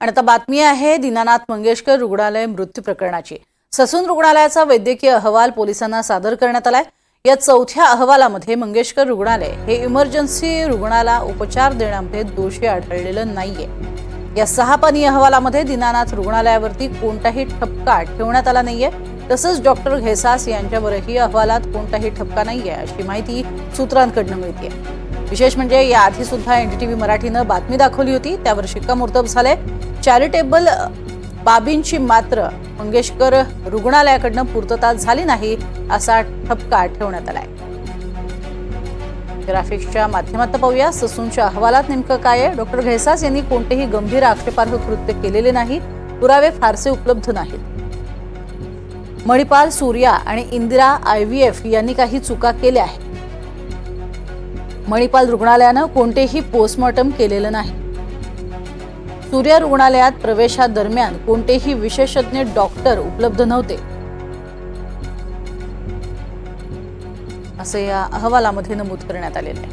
आणि आता बातमी आहे दीनानाथ मंगेशकर रुग्णालय मृत्यू प्रकरणाची. ससून रुग्णालयाचा वैद्यकीय अहवाल पोलिसांना सादर करण्यात आलाय. या चौथ्या अहवालामध्ये मंगेशकर रुग्णालय हे इमर्जन्सी रुग्णाला उपचार देण्यामध्ये दोषी आढळलेलं नाहीये. या सहा पानी अहवालामध्ये दीनानाथ रुग्णालयावरती कोणताही ठपका ठेवण्यात आला नाहीये. तसंच डॉक्टर घेसास यांच्यावरही अहवालात कोणताही ठपका नाहीये अशी माहिती सूत्रांकडनं मिळते विशेष म्हणजे याआधी सुद्धा एनडीटीव्ही मराठीनं बातमी दाखवली होती त्यावर शिक्कामोर्तब झाले चॅरिटेबल बाबींची मात्र मंगेशकर रुग्णालयाकडनं पूर्तता झाली नाही असा ठपका ठेवण्यात आलाय. ग्राफिक्सच्या माध्यमात पाहूया. ससूनच्या अहवालात नेमकं काय आहे? डॉक्टर घैसास यांनी कोणतेही गंभीर आक्षेपार्ह कृत्य केलेले नाही. पुरावे फारसे उपलब्ध नाहीत. मणिपाल सूर्या आणि इंदिरा आय व्ही एफ यांनी काही चुका केल्या आहेत. मणिपाल रुग्णालयानं कोणतेही पोस्टमॉर्टम केलेलं नाही. सूर्य रुग्णालयात प्रवेशादरम्यान कोणतेही विशेषज्ञ डॉक्टर उपलब्ध नव्हते. असं या अहवालामध्ये नमूद करण्यात आलेलं आहे.